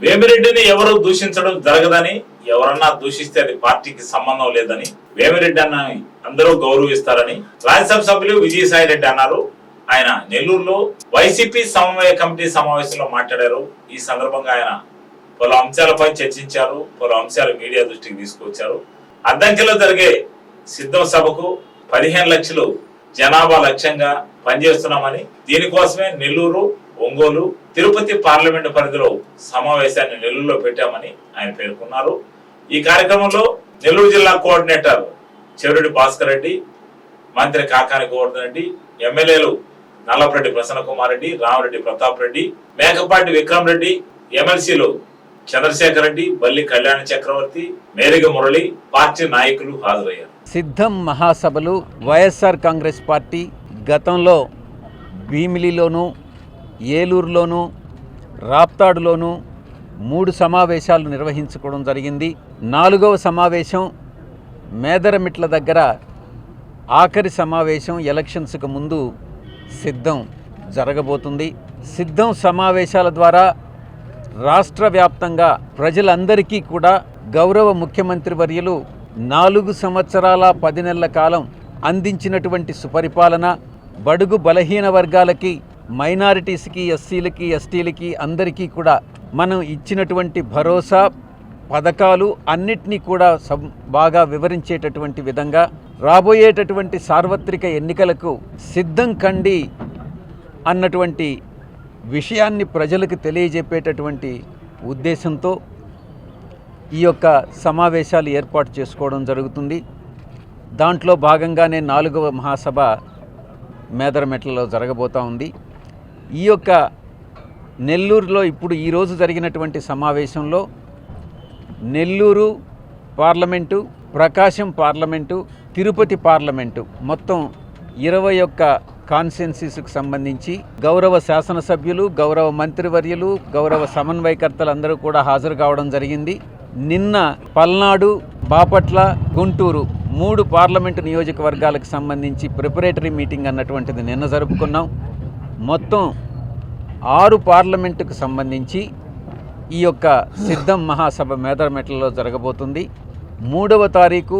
వేమిరెడ్డిని ఎవరు దూషించడం జరగదని ఎవరన్నా దూషిస్తే అది పార్టీకి సంబంధం లేదని వేమిరెడ్డి అన్న అందరూ గౌరవిస్తారని రాజ్యసభ సభ్యులు విజయసాయి రెడ్డి అన్నారు. ఆయన నెల్లూరులో వైసీపీ సమన్వయ కమిటీ సమావేశంలో మాట్లాడారు. ఈ సందర్భంగా ఆయన పలు అంశాలపై చర్చించారు పలు అంశాలు మీడియా దృష్టికి తీసుకొచ్చారు అద్దంకిలో జరిగే సిద్ధం సభకు పదిహేను లక్షలు జనాభా లక్ష్యంగా పనిచేస్తున్నామని దీనికోసమే నెల్లూరు ఒంగోలు తిరుపతి పార్లమెంటు పరిధిలో సమావేశాన్ని నెల్లూరులో పెట్టామని ఆయన పేర్కొన్నారు. ఈ కార్యక్రమంలో నెల్లూరు జిల్లా కోఆర్డినేటర్ చెవిరెడ్డి భాస్కర్ రెడ్డి మంత్రి కాకాని గోవర్ధన్ రెడ్డి ఎమ్మెల్యేలు నల్లపరెడ్డి ప్రసన్న కుమార్ రెడ్డి రామరెడ్డి ప్రతాప్ రెడ్డి మేకపాటి విక్రమ్ రెడ్డి ఎమ్మెల్సీలు చంద్రశేఖర్ రెడ్డి బల్లి కళ్యాణ చక్రవర్తి మేరిగ మురళి పార్టీ నాయకులు హాజరయ్యారు. సిద్ధం మహాసభలు వైఎస్ఆర్ కాంగ్రెస్ పార్టీ గతంలో భీమిలిలోనూ ఏలూరులోనూ రాప్తాడులోనూ మూడు సమావేశాలు నిర్వహించుకోవడం జరిగింది. నాలుగవ సమావేశం మేదరమిట్ల దగ్గర ఆఖరి సమావేశం ఎలక్షన్స్కు ముందు సిద్ధం జరగబోతుంది. సిద్ధం సమావేశాల ద్వారా రాష్ట్ర వ్యాప్తంగా ప్రజలందరికీ కూడా గౌరవ ముఖ్యమంత్రి వర్యులు నాలుగు సంవత్సరాల పది నెలల కాలం అందించినటువంటి సుపరిపాలన బడుగు బలహీన వర్గాలకి మైనారిటీస్కి ఎస్సీలకి ఎస్టీలకి అందరికీ కూడా మనం ఇచ్చినటువంటి భరోసా పథకాలు అన్నిటినీ కూడా సం- బాగా వివరించేటటువంటి విధంగా రాబోయేటటువంటి సార్వత్రిక ఎన్నికలకు సిద్ధం కండి అన్నటువంటి విషయాన్ని ప్రజలకు తెలియజెప్పేటటువంటి ఉద్దేశంతో ఈ యొక్క సమావేశాలు ఏర్పాటు చేసుకోవడం జరుగుతుంది. దాంట్లో భాగంగానే నాలుగవ మహాసభ మేదరమెట్లలో జరగబోతూ ఉంది. ఈ యొక్క నెల్లూరులో ఇప్పుడు ఈరోజు జరిగినటువంటి సమావేశంలో Nellore parliament Prakasam parliament Tirupati parliament మొత్తం ఇరవై ఒక్క కాన్సెన్సిస్కు సంబంధించి గౌరవ శాసనసభ్యులు గౌరవ మంత్రివర్యులు గౌరవ సమన్వయకర్తలు అందరూ కూడా హాజరు కావడం జరిగింది. నిన్న పల్నాడు బాపట్ల గుంటూరు మూడు పార్లమెంటు నియోజకవర్గాలకు సంబంధించి ప్రిపరేటరీ మీటింగ్ అన్నటువంటిది నిన్న జరుపుకున్నాం. మొత్తం ఆరు పార్లమెంటుకు సంబంధించి ఈ యొక్క సిద్ధం మహాసభ మేదరమెట్లలో జరగబోతుంది. మూడవ తారీఖు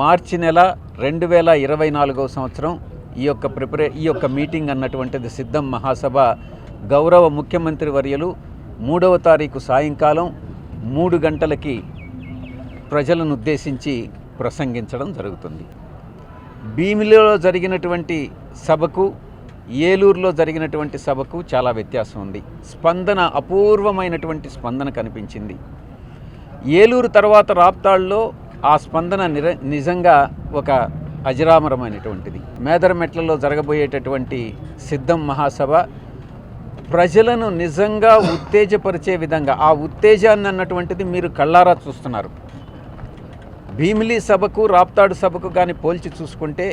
మార్చి నెల రెండు వేల ఇరవై నాలుగవ సంవత్సరం ఈ యొక్క ప్రిపరే ఈ యొక్క మీటింగ్ అన్నటువంటిది సిద్ధం మహాసభ గౌరవ ముఖ్యమంత్రి వర్యులు మూడవ తారీఖు సాయంకాలం మూడు గంటలకి ప్రజలను ఉద్దేశించి ప్రసంగించడం జరుగుతుంది. భీమిలిలో జరిగినటువంటి సభకు ఏలూరులో జరిగినటువంటి సభకు చాలా వ్యత్యాసం ఉంది. స్పందన అపూర్వమైనటువంటి స్పందన కనిపించింది. ఏలూరు తర్వాత రాప్తాడులో ఆ స్పందన నిర నిజంగా ఒక అజరామరమైనటువంటిది. మేదరమెట్లలో జరగబోయేటటువంటి సిద్ధం మహాసభ ప్రజలను నిజంగా ఉత్తేజపరిచే విధంగా ఆ ఉత్తేజాన్ని అన్నటువంటిది మీరు కళ్ళారా చూస్తున్నారు. భీమిలి సభకు రాప్తాడు సభకు కానీ పోల్చి చూసుకుంటే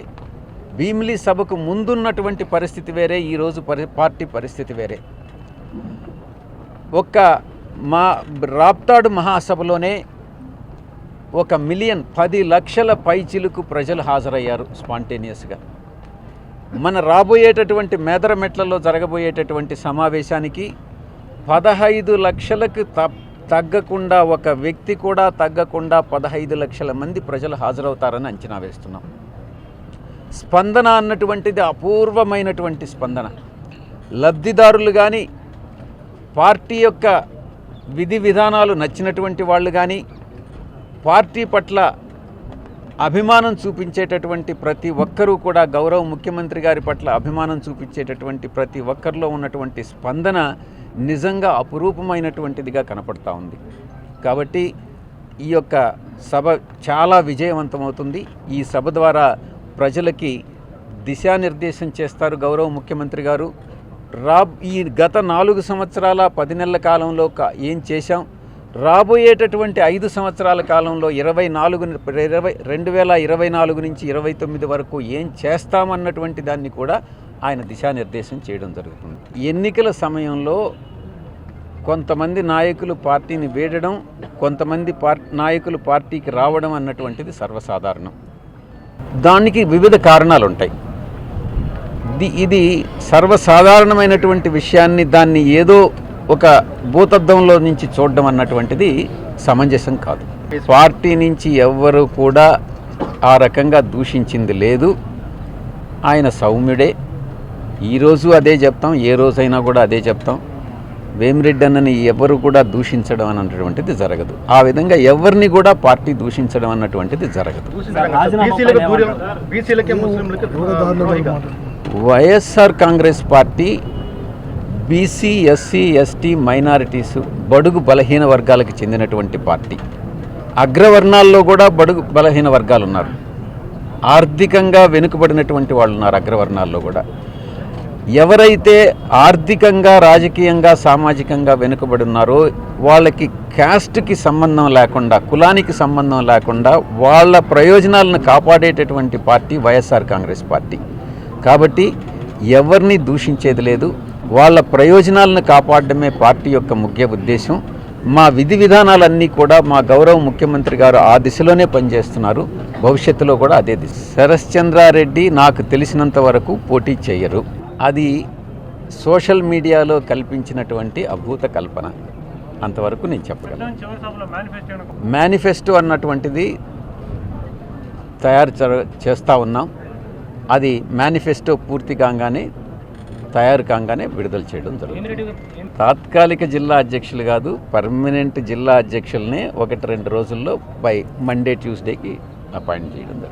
భీమిలి సభకు ముందున్నటువంటి పరిస్థితి వేరే ఈరోజు పరి పార్టీ పరిస్థితి వేరే. ఒక్క మా రాప్తాడు మహాసభలోనే ఒక మిలియన్ పది లక్షల పైచిలుకు ప్రజలు హాజరయ్యారు స్పాంటేనియస్గా. మన రాబోయేటటువంటి మేదరమెట్లలో జరగబోయేటటువంటి సమావేశానికి పదహైదు లక్షలకు త తగ్గకుండా ఒక వ్యక్తి కూడా తగ్గకుండా పదహైదు లక్షల మంది ప్రజలు హాజరవుతారని అంచనా వేస్తున్నాం. స్పందన అన్నటువంటిది అపూర్వమైనటువంటి స్పందన. లబ్ధిదారులు కానీ పార్టీ యొక్క విధి విధానాలు నచ్చినటువంటి వాళ్ళు కానీ పార్టీ పట్ల అభిమానం చూపించేటటువంటి ప్రతి ఒక్కరూ కూడా గౌరవ ముఖ్యమంత్రి గారి పట్ల అభిమానం చూపించేటటువంటి ప్రతి ఒక్కరిలో ఉన్నటువంటి స్పందన నిజంగా అపురూపమైనటువంటిదిగా కనపడతా ఉంది. కాబట్టి ఈ యొక్క సభ చాలా విజయవంతమవుతుంది. ఈ సభ ద్వారా ప్రజలకి దిశానిర్దేశం చేస్తారు గౌరవ ముఖ్యమంత్రి గారు. రా ఈ గత నాలుగు సంవత్సరాల పది నెలల కాలంలో క- ఏం చేశాం? రాబోయేటటువంటి ఐదు సంవత్సరాల కాలంలో ఇరవై నాలుగు ఇరవై రెండు వేల ఇరవై నాలుగు నుంచి ఇరవై తొమ్మిది వరకు ఏం చేస్తామన్నటువంటి దాన్ని కూడా ఆయన దిశానిర్దేశం చేయడం జరుగుతుంది. ఎన్నికల సమయంలో కొంతమంది నాయకులు పార్టీని వీడడం కొంతమంది పార్ నాయకులు పార్టీకి రావడం అన్నటువంటిది సర్వసాధారణం. దానికి వివిధ కారణాలు ఉంటాయి ఇది ఇది సర్వసాధారణమైనటువంటి విషయాన్ని దాన్ని ఏదో ఒక భూతద్దంలో నుంచి చూడడం అన్నటువంటిది సమంజసం కాదు. పార్టీ నుంచి ఎవ్వరు కూడా ఆ రకంగా దూషించింది లేదు. ఆయన సౌమ్యుడే. ఈరోజు అదే చెప్తాం ఏ రోజైనా కూడా అదే చెప్తాం. వేమిరెడ్డి అన్నని ఎవరు కూడా దూషించడం అన్నటువంటిది జరగదు. ఆ విధంగా ఎవరిని కూడా పార్టీ దూషించడం అన్నటువంటిది జరగదు. YSR Congress party BC SC ST minorities బడుగు బలహీన వర్గాలకు చెందినటువంటి పార్టీ. అగ్రవర్ణాల్లో కూడా బడుగు బలహీన వర్గాలు ఉన్నారు ఆర్థికంగా వెనుకబడినటువంటి వాళ్ళు ఉన్నారు అగ్రవర్ణాల్లో కూడా. ఎవరైతే ఆర్థికంగా రాజకీయంగా సామాజికంగా వెనుకబడి ఉన్నారో వాళ్ళకి క్యాస్ట్కి సంబంధం లేకుండా కులానికి సంబంధం లేకుండా వాళ్ళ ప్రయోజనాలను కాపాడేటటువంటి పార్టీ వైఎస్ఆర్ కాంగ్రెస్ పార్టీ. కాబట్టి ఎవరిని దూషించేది లేదు. వాళ్ళ ప్రయోజనాలను కాపాడడమే పార్టీ యొక్క ముఖ్య ఉద్దేశం. మా విధి విధానాలన్నీ కూడా మా గౌరవ ముఖ్యమంత్రి గారు ఆ దిశలోనే పనిచేస్తున్నారు. భవిష్యత్తులో కూడా అదే దిశ. శరశ్చంద్రారెడ్డి నాకు తెలిసినంత వరకు పోటీ చేయరు. అది సోషల్ మీడియాలో కల్పించినటువంటి అభూత కల్పన. అంతవరకు నేను చెప్పగలను. మేనిఫెస్టో అన్నటువంటిది తయారు చేస్తూ ఉన్నాం. అది మేనిఫెస్టో పూర్తి కాగానే తయారు కాగానే విడుదల చేయడం జరుగుతుంది. తాత్కాలిక జిల్లా అధ్యక్షులు కాదు పర్మనెంట్ జిల్లా అధ్యక్షుల్ని ఒకటి రెండు రోజుల్లో బై మండే ట్యూస్డేకి అపాయింట్ చేయడం జరుగుతుంది.